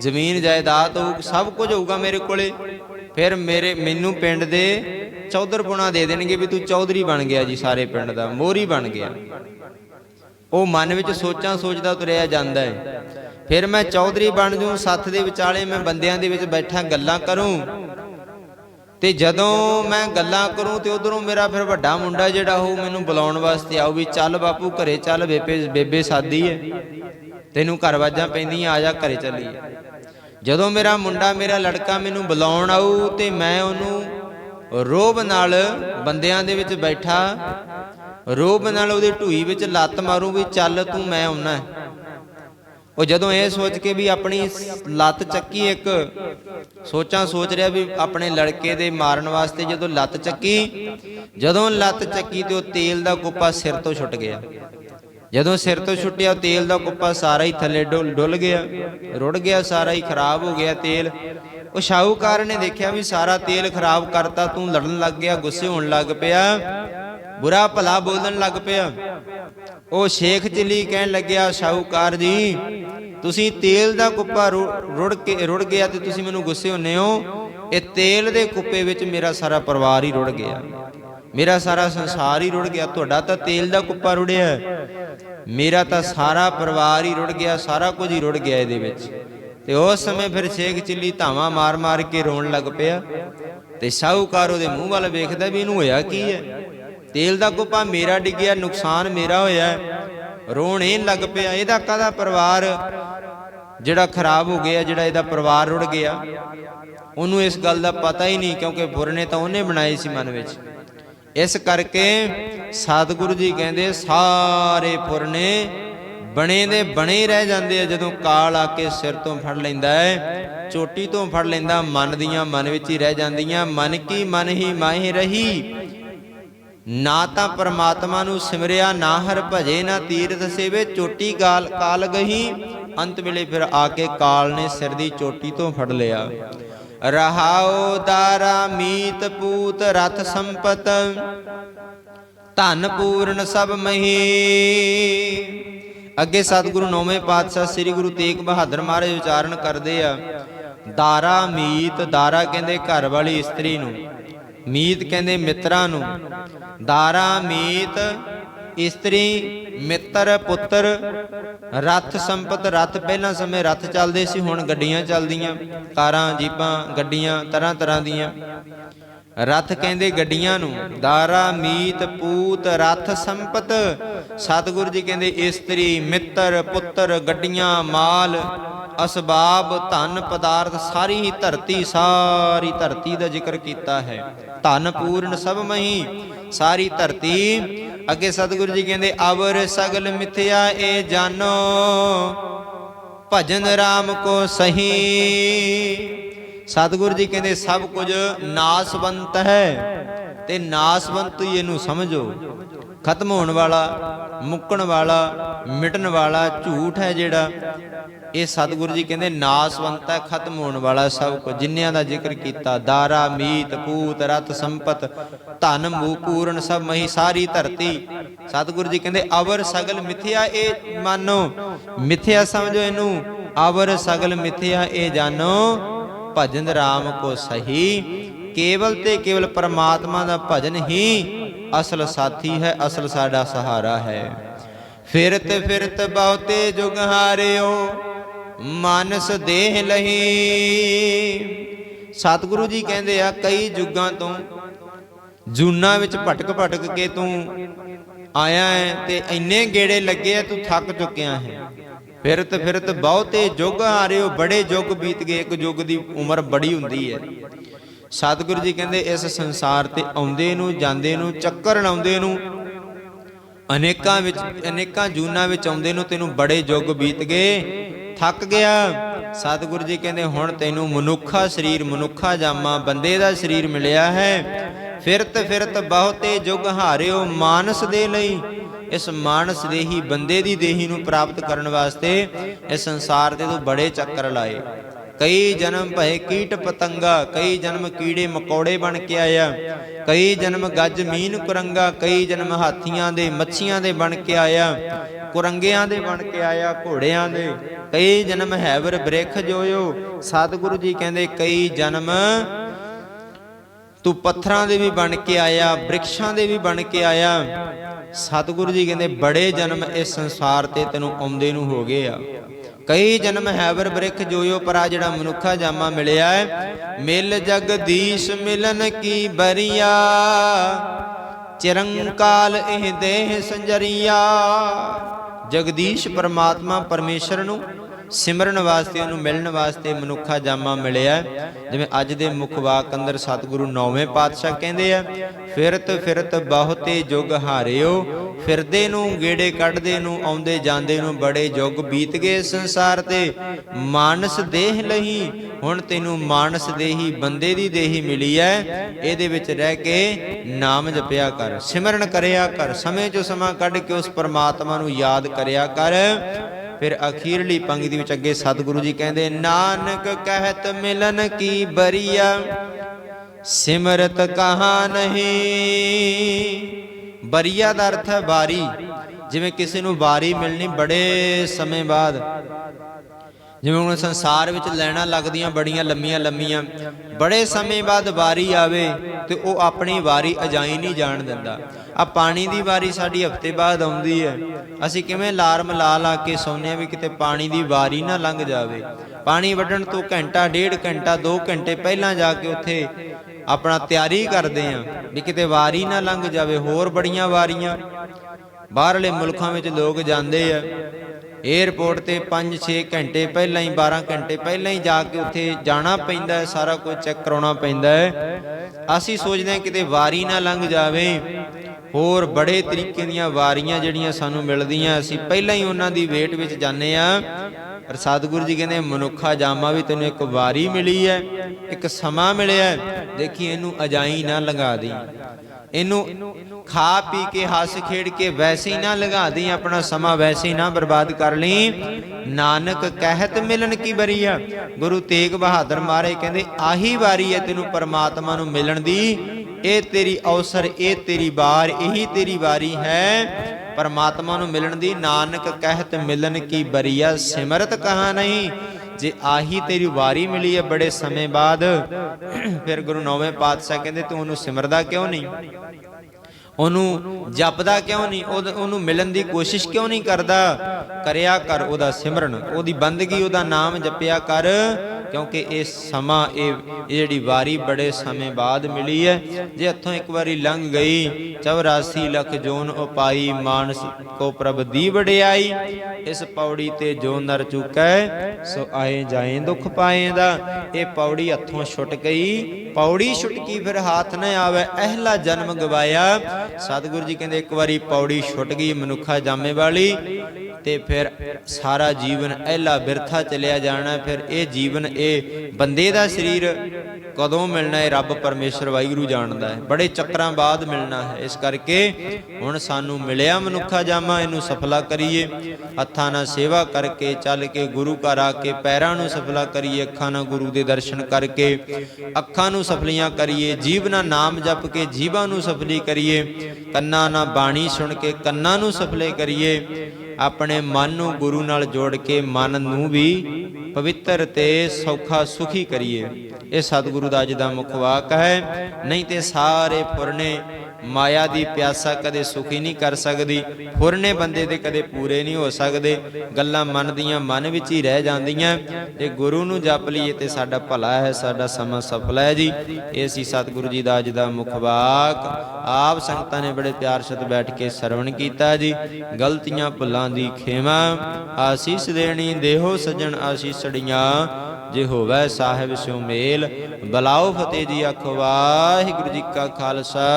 ਜ਼ਮੀਨ ਜਾਇਦਾਦ ਹੋਊ, ਸਭ ਕੁਝ ਹੋਊਗਾ ਮੇਰੇ ਕੋਲੇ। ਫਿਰ ਮੇਰੇ, ਮੈਨੂੰ ਪਿੰਡ ਦੇ ਚੌਧਰਪੁਣਾ ਦੇ ਦੇਣਗੇ ਵੀ ਤੂੰ ਚੌਧਰੀ ਬਣ ਗਿਆ ਜੀ ਸਾਰੇ ਪਿੰਡ ਦਾ, ਮੋਹਰੀ ਬਣ ਗਿਆ। ਉਹ ਮਨ ਵਿੱਚ ਸੋਚਾਂ ਸੋਚਦਾ ਤੁਰਿਆ ਜਾਂਦਾ ਹੈ। ਫਿਰ ਮੈਂ ਚੌਧਰੀ ਬਣ ਜੂ, ਸੱਥ ਦੇ ਵਿਚਾਲੇ ਮੈਂ ਬੰਦਿਆਂ ਦੇ ਵਿੱਚ ਬੈਠਾ, ਗੱਲਾਂ ਕਰੂੰ। ਤੇ ਜਦੋਂ ਮੈਂ ਗੱਲਾਂ ਕਰੂੰ ਤੇ ਉਧਰੋਂ ਮੇਰਾ ਫਿਰ ਵੱਡਾ ਮੁੰਡਾ ਜਿਹੜਾ ਉਹ ਮੈਨੂੰ ਬੁਲਾਉਣ ਵਾਸਤੇ ਆਉ ਵੀ ਚੱਲ ਬਾਪੂ, ਘਰੇ ਚੱਲ ਬੇਬੇ ਬੇਬੇ ਸਾਦੀ ਹੈ ਤੈਨੂੰ ਘਰ ਵਾਜਾਂ ਪੈਂਦੀਆਂ, ਆ ਜਾ ਘਰੇ ਚੱਲੀਏ। ਜਦੋਂ ਮੇਰਾ ਮੁੰਡਾ, ਮੇਰਾ ਲੜਕਾ ਮੈਨੂੰ ਬੁਲਾਉਣ ਆਊ ਤੇ ਮੈਂ ਉਹਨੂੰ ਰੋਬ ਨਾਲ ਬੰਦਿਆਂ ਦੇ ਵਿੱਚ ਬੈਠਾ, ਰੋਬ ਨਾਲ ਉਹਦੀ ਢੂਈ ਵਿੱਚ ਲੱਤ ਮਾਰੂ ਵੀ ਚੱਲ ਤੂੰ, ਮੈਂ ਆਉਣਾ। ਉਹ ਜਦੋਂ ਇਹ ਸੋਚ ਕੇ ਵੀ ਆਪਣੀ ਲੱਤ ਚੱਕੀ ਇੱਕ, ਸੋਚਾਂ ਸੋਚ ਰਿਹਾ ਵੀ ਆਪਣੇ ਲੜਕੇ ਦੇ ਮਾਰਨ ਵਾਸਤੇ ਜਦੋਂ ਲੱਤ ਚੱਕੀ, ਜਦੋਂ ਲੱਤ ਚੱਕੀ ਤੇ ਉਹ ਤੇਲ ਦਾ ਕੁੱਪਾ ਸਿਰ ਤੋਂ ਛੁੱਟ ਗਿਆ। ਜਦੋਂ ਸਿਰ ਤੋਂ ਛੁੱਟਿਆ ਤੇਲ ਦਾ ਕੁੱਪਾ ਸਾਰਾ ਹੀ ਥੱਲੇ ਡੁੱਲ ਡੁੱਲ ਗਿਆ, ਰੁੜ ਗਿਆ, ਸਾਰਾ ਹੀ ਖਰਾਬ ਹੋ ਗਿਆ ਤੇਲ। ਉਹ ਸ਼ਾਹੂਕਾਰ ਨੇ ਦੇਖਿਆ ਵੀ ਸਾਰਾ ਤੇਲ ਖਰਾਬ ਕਰਤਾ, ਤੂੰ ਲੜਨ ਲੱਗ ਗਿਆ, ਗੁੱਸੇ ਹੋਣ ਲੱਗ ਪਿਆ। ਬੁਰਾ ਭਲਾ ਬੋਲਣ ਲੱਗ ਪਿਆ। ਉਹ ਸ਼ੇਖ ਚਿੱਲੀ ਕਹਿਣ ਲੱਗਿਆ, ਸ਼ਾਹੂਕਾਰ ਜੀ, ਤੁਸੀਂ ਤੇਲ ਦਾ ਕੁੱਪਾ ਰੁੜ ਕੇ, ਰੁੜ ਗਿਆ ਤੇ ਤੁਸੀਂ ਮੈਨੂੰ ਗੁੱਸੇ ਹੁੰਨੇ ਹੋ? ਇਹ ਤੇਲ ਦੇ ਕੁੱਪੇ ਵਿੱਚ ਮੇਰਾ ਸਾਰਾ ਪਰਿਵਾਰ ਹੀ ਰੁੜ ਗਿਆ। ਮੇਰਾ ਸਾਰਾ ਸੰਸਾਰ ਹੀ ਰੁੜ ਗਿਆ। ਤੁਹਾਡਾ ਤਾਂ ਤੇਲ ਦਾ ਕੁੱਪਾ ਰੁੜਿਆ ਮੇਰਾ ਤਾਂ ਸਾਰਾ ਪਰਿਵਾਰ ਹੀ ਰੁੜ ਗਿਆ, ਸਾਰਾ ਕੁਝ ਹੀ ਰੁੜ ਗਿਆ ਇਹਦੇ ਵਿੱਚ। ਤੇ ਉਸ ਸਮੇਂ ਫਿਰ ਸ਼ੇਖ ਚਿੱਲੀ ਧਾਵਾ ਮਾਰ ਮਾਰ ਕੇ ਰੋਣ ਲੱਗ ਪਿਆ ਤੇ ਸ਼ਾਹੂਕਾਰ ਉਹਦੇ ਮੂੰਹ ਵੱਲ ਵੇਖਦਾ ਵੀ ਇਹਨੂੰ ਹੋਇਆ ਕੀ ਹੈ? ਤੇਲ ਦਾ ਕੁੱਪਾ ਮੇਰਾ ਡਿੱਗਿਆ, ਨੁਕਸਾਨ ਮੇਰਾ ਹੋਇਆ। ਰੋਣ ਇਹ ਲੱਗ ਪਿਆ, ਇਹਦਾ ਕਾਹਦਾ ਪਰਿਵਾਰ? ਜਿਹੜਾ ਖਰਾਬ ਹੋ ਗਿਆ, ਜਿਹੜਾ ਇਹਦਾ ਪਰਿਵਾਰ ਰੁੜ ਗਿਆ। ਉਹਨੂੰ ਇਸ ਗੱਲ ਦਾ ਪਤਾ ਹੀ ਨਹੀਂ, ਕਿਉਂਕਿ ਬੁਰਨੇ ਤਾਂ ਉਹਨੇ ਬਣਾਏ ਸੀ ਮਨ ਵਿੱਚ। ਇਸ ਕਰਕੇ ਸਤਿਗੁਰੂ ਜੀ ਕਹਿੰਦੇ, ਸਾਰੇ ਪੁਰਨੇ ਬਣੇ ਦੇ ਬਣੇ ਹੀ ਰਹਿ ਜਾਂਦੇ ਆ, ਜਦੋਂ ਕਾਲ ਆ ਕੇ ਸਿਰ ਤੋਂ ਫੜ ਲੈਂਦਾ ਹੈ, ਚੋਟੀ ਤੋਂ ਫੜ ਲੈਂਦਾ, ਮਨ ਦੀਆਂ ਮਨ ਵਿੱਚ ਹੀ ਰਹਿ ਜਾਂਦੀਆਂ। ਮਨ ਕੀ ਮਨ ਹੀ ਮਾਹੀ ਰਹੀ ਨਾ ਤਾਂ ਪਰਮਾਤਮਾ ਨੂੰ ਸਿਮਰਿਆ, ਨਾ ਹਰ ਭਜੇ, ਨਾ ਤੀਰਥ ਸੇਵੇ, ਚੋਟੀ ਕਾਲ ਕਾਲ ਗਹੀ। ਅੰਤ ਵੇਲੇ ਫਿਰ ਆ ਕੇ ਕਾਲ ਨੇ ਸਿਰ ਦੀ ਚੋਟੀ ਤੋਂ ਫੜ ਲਿਆ। ਰਹਾਉ ਦਾਰਾ ਮੀਤ ਪੂਤ ਰਥ ਸੰਪਤ, ਧਨ ਪੂਰਨ ਸਭ ਮਹੀ। ਅੱਗੇ ਸਤਿਗੁਰੂ ਨੌਵੇਂ ਪਾਤਸ਼ਾਹ ਸ੍ਰੀ ਗੁਰੂ ਤੇਗ ਬਹਾਦਰ ਮਹਾਰਾਜ ਉਚਾਰਨ ਕਰਦੇ ਆ, ਦਾਰਾ ਮੀਤ, ਦਾਰਾ ਕਹਿੰਦੇ ਘਰ ਵਾਲੀ ਇਸਤਰੀ ਨੂੰ। ਮੀਤ ਕਹਿੰਦੇ ਮਿੱਤਰਾਂ ਨੂੰ। ਦਾਰਾ, ਮੀਤ, ਇਸਤਰੀ, ਮਿੱਤਰ, ਪੁੱਤਰ, ਰਥ ਸੰਪਤ, ਰਥ ਪਹਿਲਾਂ ਸਮੇਂ ਰਥ ਚੱਲਦੇ ਸੀ, ਹੁਣ ਗੱਡੀਆਂ ਚੱਲਦੀਆਂ। ਕਾਰਾਂ, ਜੀਪਾਂ, ਗੱਡੀਆਂ, ਤਰ੍ਹਾਂ ਤਰ੍ਹਾਂ ਦੀਆਂ। ਰਥ ਕਹਿੰਦੇ ਗੱਡੀਆਂ ਨੂੰ, ਦਾਰਾ, ਮੀਤ, ਪੂਤ, ਰਥ ਸੰਪਤ। ਸਤਿਗੁਰੂ ਜੀ ਕਹਿੰਦੇ ਇਸਤਰੀ ਮਿੱਤਰ, ਪੁੱਤਰ, ਗੱਡੀਆਂ, ਮਾਲ, ਅਸਬਾਬ, ਧਨ, ਪਦਾਰਥ, ਸਾਰੀ ਹੀ ਧਰਤੀ, ਸਾਰੀ ਧਰਤੀ ਦਾ ਜ਼ਿਕਰ ਕੀਤਾ ਹੈ। ਧਨ ਪੂਰਨ ਸਭ ਮਹੀ, ਸਾਰੀ ਧਰਤੀ। ਅੱਗੇ ਸਤਿਗੁਰੂ ਜੀ ਕਹਿੰਦੇ, ਅਵਰ ਸਗਲ ਮਿਥਿਆ ਏ ਜਾਨੋ, ਭਜਨ RAM ਕੋ ਸਹੀ। ਸਤਿਗੁਰੂ ਜੀ ਕਹਿੰਦੇ, ਸਭ ਕੁਝ ਨਾਸਵੰਤ ਹੈ। ਤੇ ਨਾਸਵੰਤ ਇਹਨੂੰ ਸਮਝੋ। ਖਤਮ ਹੋਣ ਵਾਲਾ, ਮੁੱਕਣ ਵਾਲਾ, ਮਿਟਣ ਵਾਲਾ ਝੂਠ ਹੈ ਜਿਹੜਾ। ਇਹ ਸਤਿਗੁਰੂ ਜੀ ਕਹਿੰਦੇ, ਨਾਸਵੰਤ ਹੈ, ਖਤਮ ਹੋਣ ਵਾਲਾ ਸਭ ਕੁਝ। ਜਿੰਨਿਆਂ ਦਾ ਜ਼ਿਕਰ ਕੀਤਾ, ਦਾਰਾ, ਮੀਤ ਪੂਤ ਰਤ, ਸੰਪਤ, ਧਨ ਮੂ ਪੂਰਨ ਸਭ ਮਹੀ ਸਾਰੀ ਧਰਤੀ। ਸਤਿਗੁਰੂ ਜੀ ਕਹਿੰਦੇ, ਅਵਰ ਸਗਲ ਮਿਥਿਆ ਇਹ ਮਾਨੋ ਮਿਥਿਆ ਸਮਝੋ ਇਹਨੂੰ। ਅਵਰ ਸਗਲ ਮਿਥਿਆ ਇਹ ਜਾਨੋ। ਭਜਨ RAM ਕੋ ਸਹੀ। ਕੇਵਲ ਤੇ ਕੇਵਲ ਪਰਮਾਤਮਾ ਦਾ ਭਜਨ ਹੀ ਅਸਲ ਸਾਥੀ ਹੈ, ਅਸਲ ਸਾਡਾ ਸਹਾਰਾ ਹੈ। ਫਿਰਤ ਫਿਰਤ ਬਹੁਤੇ ਜੁਗ ਹਾਰਿਓ, ਮਾਨਸ ਦੇਹ ਲਹੀ। ਸਤਿਗੁਰੂ ਜੀ ਕਹਿੰਦੇ ਆ, ਕਈ ਯੁੱਗਾਂ ਤੋਂ ਜੂਨਾ ਵਿੱਚ ਭਟਕ ਭਟਕ ਕੇ ਤੂੰ ਆਇਆ ਹੈ ਤੇ ਇੰਨੇ ਗੇੜੇ ਲੱਗੇ ਆ, ਤੂੰ ਥੱਕ ਚੁੱਕਿਆ ਹੈ। ਫਿਰਤ ਫਿਰਤ ਬਹੁਤੇ ਯੁੱਗ ਹਾਰਿਓ, ਬੜੇ ਯੁੱਗ ਬੀਤ ਗਏ, ਇੱਕ ਯੁੱਗ ਦੀ ਉਮਰ ਬੜੀ ਹੁੰਦੀ ਹੈ। ਸਤਿਗੁਰੂ ਜੀ ਕਹਿੰਦੇ, ਇਸ ਸੰਸਾਰ ਤੇ ਆਉਂਦੇ ਨੂੰ, ਜਾਂਦੇ ਨੂੰ, ਚੱਕਰ ਲਾਉਂਦੇ ਨੂੰ, ਅਨੇਕਾਂ ਵਿੱਚ, ਅਨੇਕਾਂ ਜੂਨਾਂ ਵਿੱਚ ਆਉਂਦੇ ਨੂੰ ਤੈਨੂੰ ਬੜੇ ਯੁੱਗ ਬੀਤ ਗਏ, ਥੱਕ ਗਿਆ। ਸਤਿਗੁਰੂ ਜੀ ਕਹਿੰਦੇ, ਹੁਣ ਤੈਨੂੰ ਮਨੁੱਖਾ ਸਰੀਰ, ਮਨੁੱਖਾ ਜਾਮਾ, ਬੰਦੇ ਦਾ ਸਰੀਰ ਮਿਲਿਆ ਹੈ। ਫਿਰਤ ਫਿਰਤ ਬਹੁਤੇ ਯੁੱਗ ਹਾਰਿਓ, ਮਾਨਸ ਦੇ ਲਈ ਇਸ ਮਾਨਸ ਦੇਹੀ ਬੰਦੇ ਦੀ ਦੇਹੀ ਨੂੰ ਪ੍ਰਾਪਤ ਕਰਨ ਵਾਸਤੇ ਇਸ ਸੰਸਾਰ ਤੇ ਤੂੰ ਬੜੇ ਚੱਕਰ ਲਾਏ। ਕਈ ਜਨਮ ਭਏ ਕੀਟ ਪਤੰਗਾ, ਕਈ ਜਨਮ ਕੀੜੇ ਮਕੌੜੇ ਬਣ ਕੇ ਆਇਆ, ਕਈ ਜਨਮ ਗੱਜ ਮੀਨ ਕੁਰੰਗਾ, ਕਈ ਜਨਮ ਹਾਥੀਆਂ ਦੇ, ਮੱਛੀਆਂ ਦੇ ਬਣ ਕੇ ਆਇਆ, ਕੁਰੰਗਿਆਂ ਦੇ ਬਣ ਕੇ ਆਇਆ, ਘੋੜਿਆਂ ਦੇ। ਕਈ ਜਨਮ ਹੈਵਰ ਬ੍ਰਿਖ ਜੋਇਓ, ਸਤਿਗੁਰੂ ਜੀ ਕਹਿੰਦੇ ਕਈ ਜਨਮ ਤੂੰ ਪੱਥਰਾਂ ਦੇ ਵੀ ਬਣ ਕੇ ਆਇਆ, ਬ੍ਰਿਕਸ਼ਾਂ ਦੇ ਵੀ ਬਣ ਕੇ ਆਇਆ। ਸਤਿਗੁਰੂ ਜੀ ਕਹਿੰਦੇ, ਬੜੇ ਜਨਮ ਇਸ ਸੰਸਾਰ ਤੇ ਤੈਨੂੰ ਆਉਂਦੇ ਨੂੰ ਹੋ ਗਏ ਆ। ਕਈ ਜਨਮ ਹੈਵਰ ਬ੍ਰਿਖ ਜੋਇਓ, ਪਰ ਜਿਹੜਾ ਮਨੁੱਖਾ ਜਾਮਾ ਮਿਲਿਆ ਹੈ, ਮਿਲ ਜਗਦੀਸ਼ ਮਿਲਨ ਕੀ ਬਰੀਆ। ਚਿਰੰਕਾਲ ਇਹ ਦੇਹ ਸੰਜਰੀਆ। ਜਗਦੀਸ਼ ਪਰਮਾਤਮਾ ਪਰਮੇਸ਼ਰ ਨੂੰ ਸਿਮਰਨ ਵਾਸਤੇ ਉਹਨੂੰ ਮਿਲਣ ਵਾਸਤੇ ਮਨੁੱਖਾ ਜਾਮਾ ਮਿਲਿਆ। ਜਿਵੇਂ ਅੱਜ ਦੇ ਮੁੱਖ ਵਾਕ ਅੰਦਰ ਸਤਿਗੁਰੂ ਨੌਵੇਂ ਪਾਤਸ਼ਾਹ ਕਹਿੰਦੇ ਆ, ਫਿਰਤ ਫਿਰਤ ਬਹੁਤੇ ਜੁਗ ਹਾਰਿਓ, ਫਿਰਦੇ ਨੂੰ ਗੇੜੇ ਕੱਢਦੇ ਨੂੰ, ਆਉਂਦੇ ਜਾਂਦੇ ਨੂੰ ਬੜੇ ਯੁੱਗ ਬੀਤ ਗਏ ਸੰਸਾਰ ਤੇ। ਮਾਨਸ ਦੇਹ ਲਈ, ਹੁਣ ਤੈਨੂੰ ਮਾਨਸ ਦੇਹੀ, ਬੰਦੇ ਦੀ ਦੇਹੀ ਮਿਲੀ ਹੈ ਇਹਦੇ ਵਿੱਚ ਰਹਿ ਕੇ ਨਾਮ ਜਪਿਆ ਕਰ, ਸਿਮਰਨ ਕਰਿਆ ਕਰ, ਸਮੇਂ ਚੋਂ ਸਮਾਂ ਕੱਢ ਕੇ ਉਸ ਪਰਮਾਤਮਾ ਨੂੰ ਯਾਦ ਕਰਿਆ ਕਰ। ਫਿਰ ਅਖੀਰਲੀ ਪੰਕਤੀ ਵਿੱਚ ਅੱਗੇ ਸਤਿਗੁਰੂ ਜੀ ਕਹਿੰਦੇ, ਨਾਨਕ ਕਹਿਤ ਮਿਲਨ ਕੀ ਬਰੀਆ? ਸਿਮਰਤ ਕਹਾ ਨਹੀਂ? ਬਰੀਆ ਦਾ ਅਰਥ ਹੈ ਬਾਰੀ ਜਿਵੇਂ ਕਿਸੇ ਨੂੰ ਵਾਰੀ ਮਿਲਣੀ ਬੜੇ ਸਮੇਂ ਬਾਅਦ। ਜਿਵੇਂ ਹੁਣ ਸੰਸਾਰ ਵਿੱਚ ਲੈਣਾ ਲੱਗਦੀਆਂ ਬੜੀਆਂ ਲੰਮੀਆਂ ਲੰਮੀਆਂ, ਬੜੇ ਸਮੇਂ ਬਾਅਦ ਵਾਰੀ ਆਵੇ ਤੇ ਉਹ ਆਪਣੀ ਵਾਰੀ ਅਜਾਈ ਨਹੀਂ ਜਾਣ ਦਿੰਦਾ। ਆ ਪਾਣੀ ਦੀ ਵਾਰੀ ਸਾਡੀ ਹਫ਼ਤੇ ਬਾਅਦ ਆਉਂਦੀ ਹੈ। ਅਸੀਂ ਕਿਵੇਂ ਅਲਾਰਮ ਲਾ ਲਾ ਕੇ ਸੌਂਦੇ ਹਾਂ ਵੀ ਕਿਤੇ ਪਾਣੀ ਦੀ ਵਾਰੀ ਨਾ ਲੰਘ ਜਾਵੇ। ਪਾਣੀ ਵੱਢਣ ਤੋਂ ਘੰਟਾ, ਡੇਢ ਘੰਟਾ 2 ਘੰਟੇ ਪਹਿਲਾਂ ਜਾ ਕੇ ਉੱਥੇ ਆਪਣਾ ਤਿਆਰੀ ਕਰਦੇ ਆਂ ਵੀ ਕਿਤੇ ਵਾਰੀ ਨਾ ਲੰਘ ਜਾਵੇ, ਹੋਰ ਬੜੀਆਂ ਵਾਰੀਆਂ। ਬਾਹਰਲੇ ਮੁਲਕਾਂ ਵਿੱਚ ਲੋਕ ਜਾਂਦੇ ਆ। 에ਅਰਪੋਰਟ ਤੇ 5-6 ਘੰਟੇ ਪਹਿਲਾਂ ਹੀ 12 ਘੰਟੇ ਪਹਿਲਾਂ ਹੀ ਜਾ ਕੇ ਉੱਥੇ ਜਾਣਾ ਪੈਂਦਾ ਹੈ, ਸਾਰਾ ਕੁਝ ਚੈੱਕ ਕਰਾਉਣਾ ਪੈਂਦਾ ਹੈ। ਅਸੀਂ ਸੋਚਦੇ ਹਾਂ ਕਿਤੇ ਵਾਰੀ ਨਾ ਲੰਘ ਜਾਵੇ। ਹੋਰ ਬੜੇ ਤਰੀਕੇ ਦੀਆਂ ਵਾਰੀਆਂ ਜਿਹੜੀਆਂ ਸਾਨੂੰ ਮਿਲਦੀਆਂ, ਅਸੀਂ ਪਹਿਲਾਂ ਹੀ ਉਹਨਾਂ ਦੀ ਵੇਟ ਵਿੱਚ ਜਾਂਦੇ ਆ ਪਰ ਸਤਿਗੁਰੂ ਜੀ ਕਹਿੰਦੇ, ਮਨੁੱਖਾ ਜਾਮਾ ਵੀ ਤੈਨੂੰ ਇੱਕ ਵਾਰੀ ਮਿਲੀ ਹੈ, ਇੱਕ ਸਮਾਂ ਮਿਲਿਆ ਹੈ। ਦੇਖੀ ਇਹਨੂੰ ਅਜਾਈ ਨਾ ਲੰਘਾ ਦੀ ਇਹਨੂੰ ਖਾ ਪੀ ਕੇ, ਹੱਸ ਖੇਡ ਕੇ ਵੈਸੇ ਹੀ ਨਾ ਲਗਾ ਦੀ ਆਪਣਾ ਸਮਾਂ ਵੈਸੇ ਹੀ ਨਾ ਬਰਬਾਦ ਕਰ ਲਈ। ਨਾਨਕ ਕਹਿਤ ਮਿਲਣ ਕੀ ਬਰੀ ਆ ਗੁਰੂ ਤੇਗ ਬਹਾਦਰ ਮਹਾਰਾਜ ਕਹਿੰਦੇ, ਆਹੀ ਵਾਰੀ ਹੈ ਤੈਨੂੰ ਪਰਮਾਤਮਾ ਨੂੰ ਮਿਲਣ ਦੀ। ਇਹ ਤੇਰੀ ਅਵਸਰ, ਇਹ ਤੇਰੀ ਵਾਰ, ਇਹੀ ਤੇਰੀ ਵਾਰੀ ਹੈ। ਪਰਮਾਤਮਾ ਨੂੰ ਮਿਲਣ ਦੀ ਨਾਨਕ ਕਹਿਤ ਮਿਲਨ ਕੀ ਬਰੀਆ? ਸਿਮਰਤ ਕਹਾ ਨਹੀਂ? ਜੇ ਆਹੀ ਤੇਰੀ ਵਾਰੀ ਮਿਲੀ ਹੈ ਬੜੇ ਸਮੇਂ ਬਾਅਦ, ਫਿਰ ਗੁਰੂ ਨੌਵੇਂ ਪਾਤਸ਼ਾਹ ਕਹਿੰਦੇ ਤੂੰ ਉਹਨੂੰ ਸਿਮਰਦਾ ਕਿਉਂ ਨਹੀਂ? ਉਹਨੂੰ ਜਪਦਾ ਕਿਉਂ ਨਹੀਂ? ਉਹਦ- ਉਹਨੂੰ ਮਿਲਣ ਦੀ ਕੋਸ਼ਿਸ਼ ਕਿਉਂ ਨਹੀਂ ਕਰਦਾ? ਕਰਿਆ ਕਰ ਉਹਦਾ ਸਿਮਰਨ। ਉਹਦੀ ਬੰਦਗੀ, ਉਹਦਾ ਨਾਮ ਜਪਿਆ ਕਰ, ਕਿਉਂਕਿ ਇਹ ਸਮਾਂ, ਇਹ ਜਿਹੜੀ ਵਾਰੀ ਬੜੇ ਸਮੇਂ ਬਾਅਦ ਮਿਲੀ ਹੈ। ਜੇ ਹੱਥੋਂ ਇੱਕ ਵਾਰੀ ਲੰਘ ਗਈ 84 ਲੱਖ ਜੋਨ ਉਪਾਈ, ਮਾਨਸ ਕੋ ਪ੍ਰਭ ਦੀ ਵਡਿਆਈ ਇਸ ਪੌੜੀ ਤੇ ਜੋ ਨਰ ਚੁਕੈ, ਸੋ ਆਏ ਜਾਏ ਦੁੱਖ ਪਾਏਂਦਾ ਇਹ ਪੌੜੀ ਹੱਥੋਂ ਛੁੱਟ ਗਈ। ਪੌੜੀ ਛੁਟਕੀ ਫਿਰ? ਹੱਥ ਨਾ ਆਵੇ, ਅਹਿਲਾ ਜਨਮ ਗਵਾਇਆ। ਸਤਿਗੁਰੂ ਜੀ ਕਹਿੰਦੇ, ਇੱਕ ਵਾਰੀ ਪੌੜੀ ਛੁੱਟ ਗਈ ਮਨੁੱਖਾ ਜਾਮੇ ਵਾਲੀ ਤੇ ਫਿਰ ਸਾਰਾ ਜੀਵਨ ਅਹਿਲਾ ਬਿਰਥਾ ਚਲਿਆ ਜਾਣਾ, ਫਿਰ ਇਹ ਜੀਵਨ ਇਹ ਬੰਦੇ ਦਾ ਸਰੀਰ ਕਦੋਂ ਮਿਲਣਾ ਹੈ? ਰੱਬ ਪਰਮੇਸ਼ਰ ਵਾਹਿਗੁਰੂ ਜਾਣਦਾ ਹੈ। ਬੜੇ ਚੱਕਰਾਂ ਬਾਅਦ ਮਿਲਣਾ ਹੈ। ਇਸ ਕਰਕੇ ਹੁਣ ਸਾਨੂੰ ਮਿਲਿਆ ਮਨੁੱਖਾ ਜਾਮਾ, ਇਹਨੂੰ ਸਫਲਾ ਕਰੀਏ। ਹੱਥਾਂ ਨਾਲ ਸੇਵਾ ਕਰਕੇ ਚੱਲ ਕੇ ਗੁਰੂ ਘਰ ਆ ਕੇ ਪੈਰਾਂ ਨੂੰ ਸਫਲਾ ਕਰੀਏ, ਅੱਖਾਂ ਨਾਲ ਗੁਰੂ ਦੇ ਦਰਸ਼ਨ ਕਰਕੇ ਅੱਖਾਂ ਨੂੰ ਸਫਲੀਆਂ ਕਰੀਏ, ਜੀਵ ਨਾਲ ਨਾਮ ਜਪ ਕੇ ਜੀਵਾਂ ਨੂੰ ਸਫਲੀ ਕਰੀਏ, ਕੰਨਾਂ ਨਾਲ ਬਾਣੀ ਸੁਣ ਕੇ ਕੰਨਾਂ ਨੂੰ ਸਫਲੇ ਕਰੀਏ, ਆਪਣੇ ਮਨ ਨੂੰ ਗੁਰੂ ਨਾਲ ਜੋੜ ਕੇ ਮਨ ਨੂੰ ਵੀ ਪਵਿੱਤਰ ਤੇ ਸੌਖਾ ਸੁਖੀ ਕਰੀਏ। ਇਹ ਸਤਿਗੁਰੂ ਦਾ ਅੱਜ ਦਾ ਮੁੱਖ ਵਾਕ ਹੈ। ਨਹੀਂ ਤੇ ਸਾਰੇ ਫੁਰਨੇ ਮਾਇਆ ਦੀ ਪਿਆਸਾ ਕਦੇ ਸੁਖੀ ਨਹੀਂ ਕਰ ਸਕਦੀ, ਫੁਰਨੇ ਬੰਦੇ ਦੇ ਕਦੇ ਪੂਰੇ ਨਹੀਂ ਹੋ ਸਕਦੇ, ਗੱਲਾਂ ਮਨ ਦੀਆਂ ਮਨ ਵਿੱਚ ਹੀ ਰਹਿ ਜਾਂਦੀਆਂ। ਤੇ ਗੁਰੂ ਨੂੰ ਜਪ ਲਈਏ ਤੇ ਸਾਡਾ ਭਲਾ ਹੈ, ਸਾਡਾ ਸਮਾਂ ਸਫਲ ਹੈ ਜੀ। ਇਹ ਸੀ ਸਤਿਗੁਰੂ ਜੀ ਦਾ ਅੱਜ ਦਾ ਮੁੱਖ ਵਾਕ। ਆਪ ਸੰਗਤਾਂ ਨੇ ਬੜੇ ਪਿਆਰ ਸਤ ਬੈਠ ਕੇ ਸਰਵਣ ਕੀਤਾ ਜੀ। ਗਲਤੀਆਂ, ਭੁੱਲਾਂ ਦੀ ਖੇਮਾ, ਆਸੀਸ ਦੇਣੀ, ਦੇਹੋ ਸਜਣ ਆਸੀਸੜੀਆਂ ਜੇ ਹੋਵੇ ਸਾਹਿਬ ਸਿਉ ਮੇਲ, ਬਲਾਓ ਫਤਿਹ ਜੀ ਆਖੋ, ਵਾਹਿਗੁਰੂ ਜੀ ਕਾ ਖਾਲਸਾ,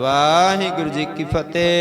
ਵਾਹਿਗੁਰੂ ਜੀ ਕੀ ਫਤਿਹ।